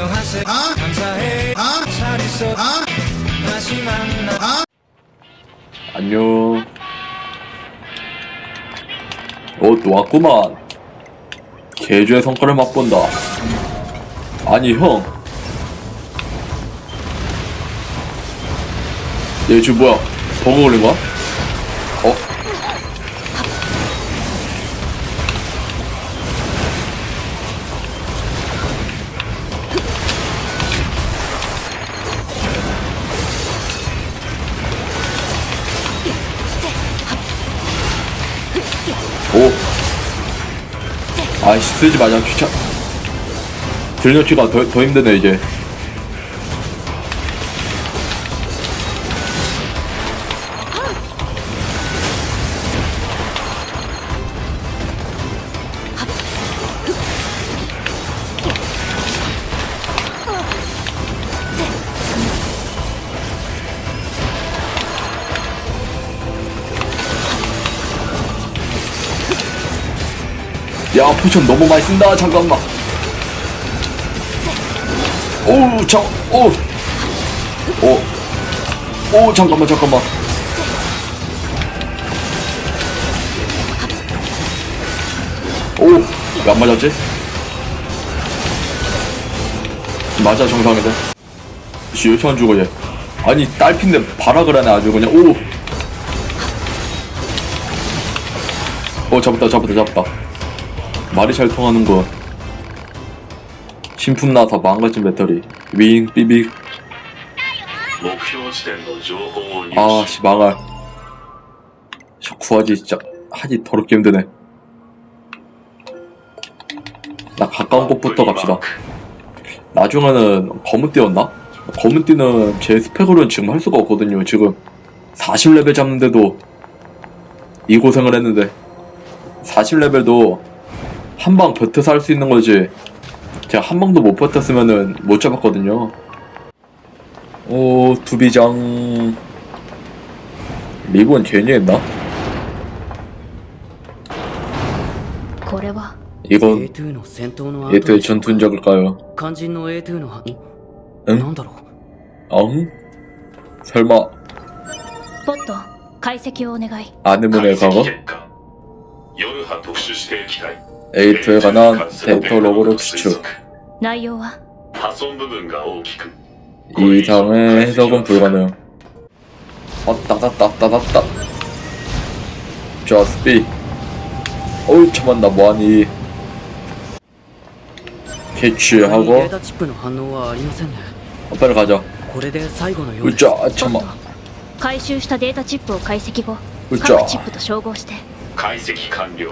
안녕하세요 감사해 잘 있어 다시 만나 안녕. 어, 또 왔구만. 개주의 성과를 맛본다. 아니, 형. 얘 지금 뭐야? 버그 걸린 거야? 어? 아이씨, 쓰지 마자, 귀찮. 들려치가 더, 더 힘드네, 이제. 야, 포션 너무 많이 쓴다, 잠깐만. 오우, 자, 오. 잠깐만, 잠깐만. 오, 왜안 맞았지? 맞아, 정상이다. 씨, 왜 이렇게 안 죽어, 얘. 아니, 딸핀데 발악을 하네, 아주 그냥. 오. 오, 잡았다, 잡았다, 잡았다. 말이 잘 통하는군 신품 나서 망가진 배터리. 윙 삐빅. 아씨 망할. 저 구하지 진짜 하기 더럽게 힘드네. 나 가까운 곳부터 갑시다. 나중에는 검은띠였나? 검은띠는 제 스펙으로는 지금 할 수가 없거든요 지금. 40레벨 잡는데도. 이 고생을 했는데. 40레벨도 한 방 버텨서 할 수 있는 거지 제가 한 방도 못 버텼으면은 못 잡았거든요 오 두비장 리본 괜히 했나? 이건 예토의 전투인 적일까요? 응? 엉? 설마 아네문의 과거? 結果夜波特殊指定機体 A2에 관한 데이터 로그를 추측. 内容は破損部分が大きく 이 이상의 해석은 불가능. 왔다 갔다 왔다 갔다. Just be. 어이 참았나 뭐하니. 他に 캐치하고 データチップの反応はありませんね 어, 빨리 가자. これで最後のようです 으짜 ポッ 참아. ト回収したデータチップを解析後 으짜 各チップと照合して解析完了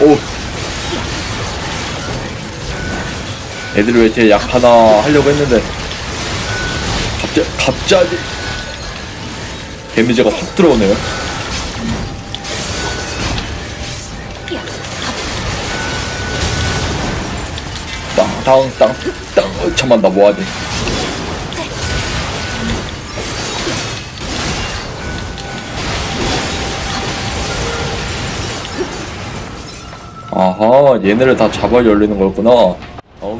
오. 애들 왜 이렇게 약하나 하려고 했는데 갑자기 갑자기 데미지가 확 들어오네요. 땅땅땅땅 어, 잠만 나 뭐하지? 아하 얘네를 다 잡아 열리는 거였구나. 어.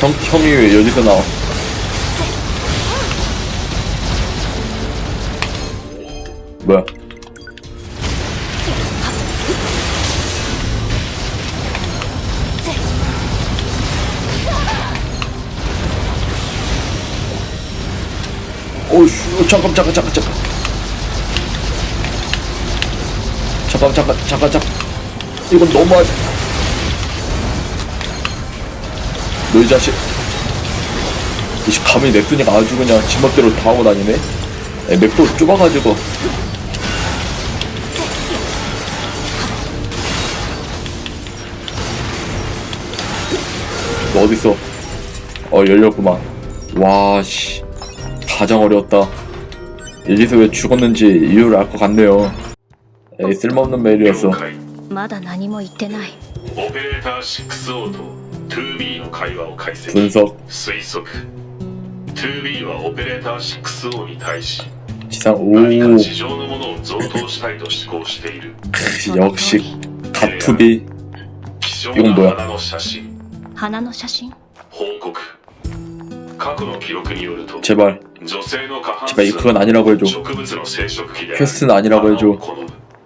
형, 형이 왜 여기서 나와? 뭐야? 오씨 잠깐 잠깐 잠깐 잠깐 잠깐 잠깐 잠깐 잠깐. 이건 너무 하지 너희 자식. 이씨 감히 냅두니까 아주 그냥 지멋대로 다 하고 다니네? 에, 맵도 좁아가지고. 너 어딨어? 어 열렸구만. 와씨. 가장 어려웠다. 여기서 왜 죽었는지 이유를 알 것 같네요. 에이 쓸모없는 메일이었어. 了解まだ何も言ってないオペレーター 6O と 2B の会話を解析 분석 推測 2B はオペレーター 6O に対し 지상 何か 오 地上のものを贈答したいと思考している 역시 가투비 希少 이건 な 뭐야 花の写真花の写真報告過去の記録によると 제발 女性の過半数 제발 이 그건 아니라고 해줘 植物の生殖器である 퀘스트는 아니라고 해줘 花を好む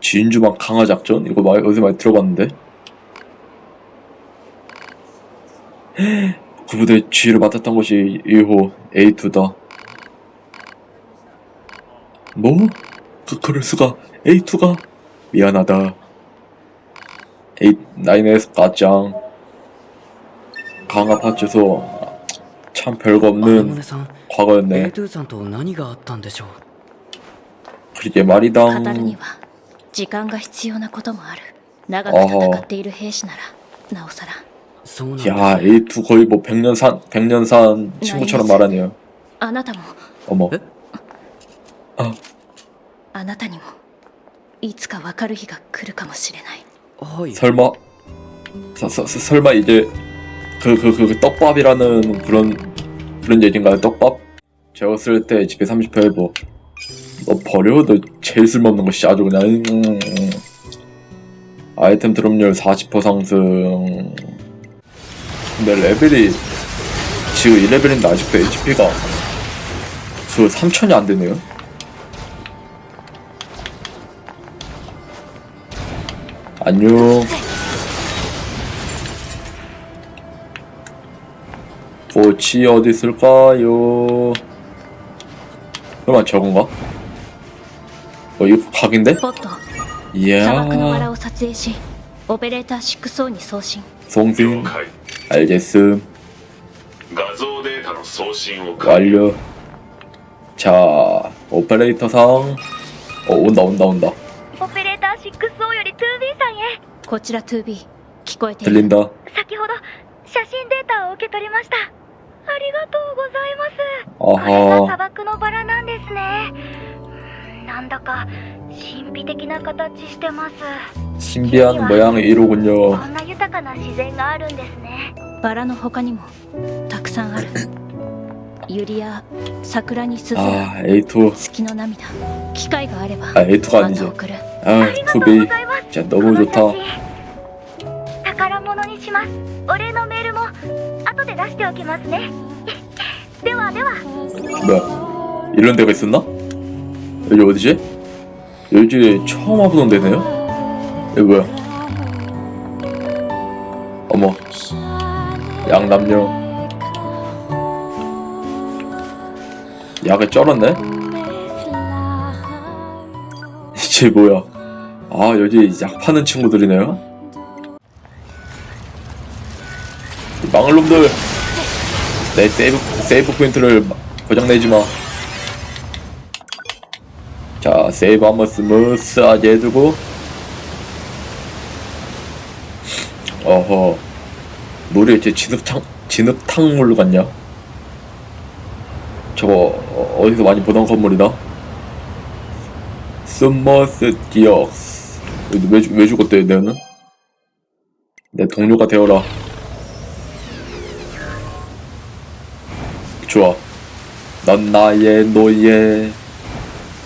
진주막 강화 작전? 이거 많이, 어디서 많이 들어봤는데? 구부대 지휘를 맡았던 것이 1호 A2다. 뭐? 그, 그럴 수가. A2가? 미안하다. A9에서 가장 강화 파츠소 참 별거 없는 과거였네. 그게 말이다. には時間が必要なこともある長く戦っている兵士ならなおさらそうなんです 야, ね A2 거의 뭐 100년 산, 100년 산 친구처럼 말하네요. あなたも 어머. あなたにもいつか分かる日が来るかもしれないはい 설마, 서, 서, 서- 설마 이제 그, 그, 그, 그 떡밥이라는 그런, 그런 얘기인가요? 떡밥? 재웠을 때 집에 30회 뭐, 너 버려? 너 제일 쓸모없는 것이 아주 그냥, 음, 음. 아이템 드롭률 40% 상승. 근데 레벨이, 지금 2레벨인데 아직도 HP가 그 3000이 안 되네요? 안녕. 꽃이 어디 있을까요? 그러면 저건가? 어, 이거 각인데? ポット 이야, 砂漠のバラを撮影しオペレーター 6O に送信 송신, 了解 알겠음, 画像データの送信を完了 완료. 자, 오퍼레이터상. 어, 온다, 온다, 온다. オペレーター 6O より 2B さんへこちら 2B 聞こえている 들린다. 先ほど写真データを受け取りましたありがとうございますこれが砂 아하. 漠のバラなんですね なんだか神秘的な形してます 신비한 모양의 1호군요. こんな豊かな自然があるんですねバラの他にもたくさんあるユリや桜に鈴が 아, A2. 月の涙機会があれば 아, A2가 また 아니지. 送る 아, ありがとうご 2B. ざいます 진짜 こ 너무 の 좋다. 写真宝物にしますお礼のメールも後で出しておきますねではでは 뭐야? 이런 데가 있었나? 여기 어디지? 여기 처음 와보던 데네요? 여기 뭐야? 어머 양남녀 약을 쩔었네? 이게 뭐야? 아 여기 약 파는 친구들이네요? 이 망할 놈들 내 세이브, 세이브 포인트를 고장내지 마. 자, 세이브 한번 스무스하게 해주고. 어허. 물이 이렇게 진흙탕, 진흙탕물로 갔냐? 저거, 어, 어디서 많이 보던 건물이다? 스머스 디역스. 왜, 죽- 왜 죽었대, 내는? 내 동료가 되어라. 좋아. 넌 나의 노예.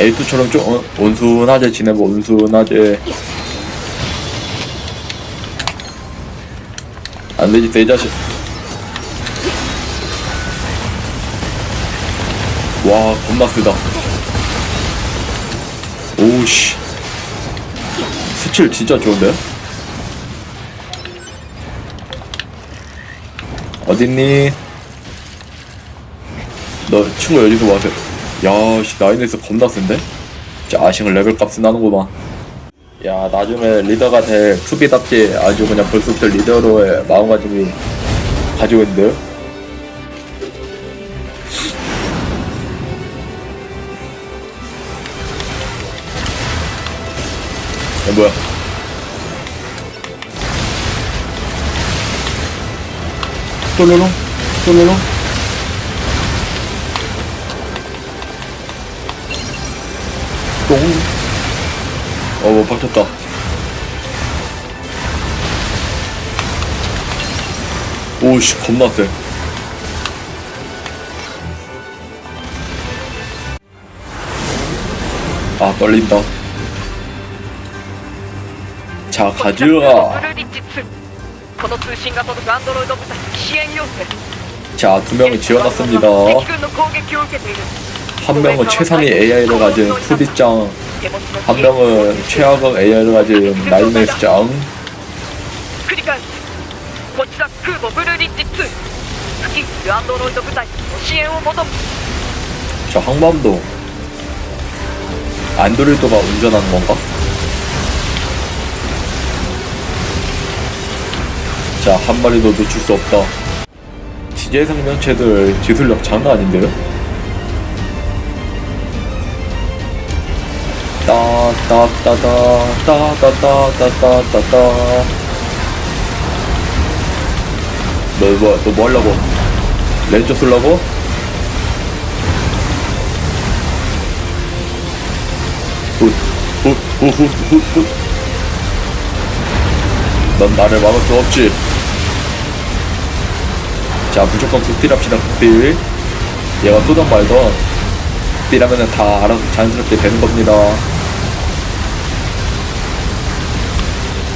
A2처럼 좀 어, 온순하게 지내고 온순하게. 안되지 이 자식 와 겁나 쓰다. 오우씨. 스킬 진짜 좋은데? 어딨니? 너 친구 여기서 와서 야씨 나인에서 겁나 센데? 아싱을 레벨 값은 나는구만 야 나중에 리더가 될 수비답게 아주 그냥 벌써부터 리더로의 마음가짐이 가지고 있는데요? 야 뭐야 똘로롱 똘로롱 똥 어뭐 박혔다 오씨 겁나 세 아, 떨린다. 자, 가즈아. ブルリッジ2この通信が届くアンドロイド部隊支援要請 자, 두 명을 지원했습니다. 敵軍の攻撃を受けている 한 명은 최상위 AI를 가진 푸디짱 한 명은 최하급 AI를 가진 나이메스짱. 저 항만도 안드로이드가 운전하는 건가? 자, 한 마리도 놓칠 수 없다. 지제 생명체들 지술력 장난 아닌데요? 따따따따 따따따따따따 너 뭐, 너 뭐 하려고? 렌저 쓰려고? 넌 나를 막을 수 없지 자 무조건 극딜 합시다 극딜 얘가 쏘던 말던 극딜하면은 다 알아서 자연스럽게 되는 겁니다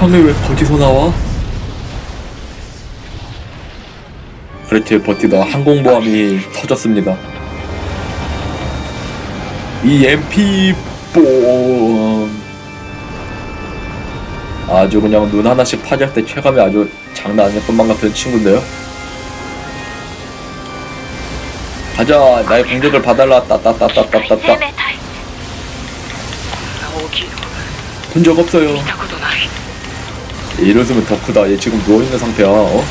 형이 왜 거기서 나와? 그렇게 버티다 항공모함이 터졌습니다. 이 MP4 아주 그냥 눈 하나씩 파질 때 체감이 아주 장난 아닐 것만 같은 친구인데요. 가자 나의 공격을 받아라 따따따따따따따 본 적 없어요. 이러으면 더 크다. 얘 지금 누워있는 상태야, 어?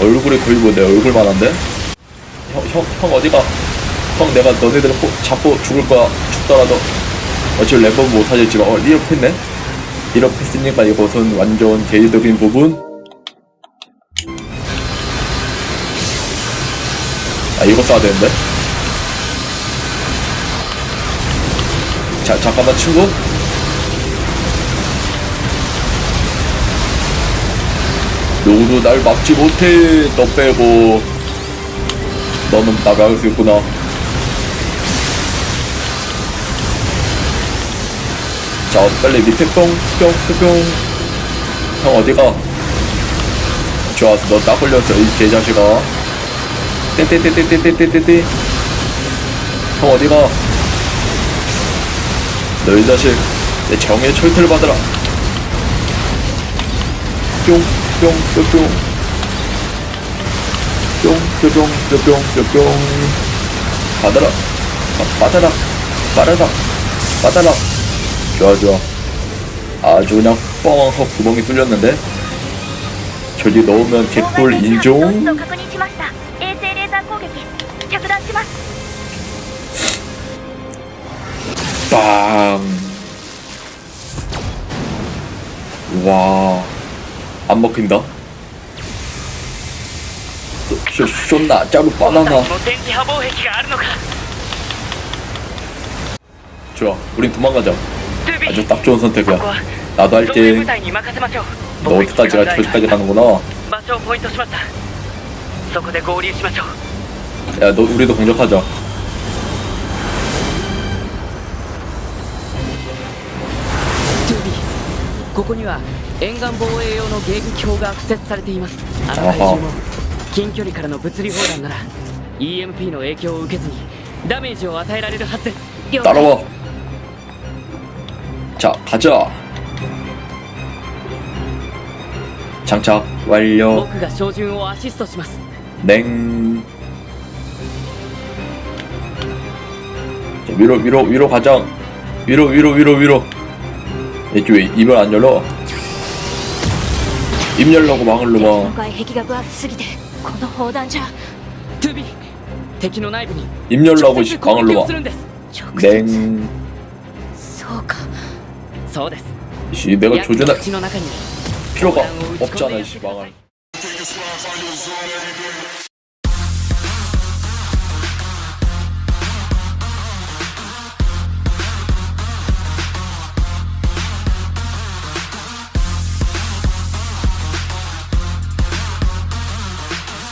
얼굴이 거의 뭐 내 얼굴만한데? 형, 형, 형 어디가? 형 내가 너네들 호, 잡고 죽을 거야. 죽더라도. 어차피 랩업 못하겠지만, 어, 리업했네? 리업했으니까 이것은 완전 개이득인 부분? 아, 이거 써야 되는데? 자, 잠깐만, 친구? 누구도 날 막지 못해. 너 빼고. 너는 나 막을 수 있구나. 자 빨리 밑에 뿅뿅뿅뿅 형 어디가? 좋았어. 너딱 걸렸어 이 개자식아. 떼떼떼떼떼떼떼떼 형 어디가? 너이 자식 내 정의의 철퇴를 받아라. 뿅, 뿅, 뿅, 뿅. 뿅, 뿅, 뿅, 뿅, 뿅, 뿅. 받아라. 받아라. 받아라. 받아라. 좋아, 좋아. 아주 그냥 뻥 하고 구멍이 뚫렸는데. 저기 넣으면 개꿀 인종. 빵. 와. 안 먹힌다. 쇼, 쇼나, 짜루, 바나나. の電気波防壁があるのか 좋아. 우린 도망가자. トゥビ 아주 딱 좋은 ここ 선택이야. は 나도 同盟部 할게. 隊に任せましょう 너 어디까지가 저기까지 가는구나. 場所をポイントしましたそこで合流しましょう 야, 너, 우리도 공격하자. ここには沿岸防衛用の迎撃砲が敷設されていますあの怪獣も近距離からの物理砲弾なら EMP の影響を受けずにダメージを与えられるはずです了解 따라와. 자, 가자. 장착 완료. 僕が照準をアシストします 냉. 자, 위로, 위로, 위로 가자. 위로, 위로, 위로, 위로. 이쪽 왜 입을 안 열어? 입 열라고 막을 この 놈아. 外壁が分厚すぎてこの砲弾じゃトゥービー敵の内部に 입 열라고 直 씨, 接攻 막을 撃を 놈아. するんです直接 냉. そうかそうです 씨, 내가 奴の 조준할 口の中に 필요가 砲弾を撃ち込んで 없잖아, やって 씨, ください 망할.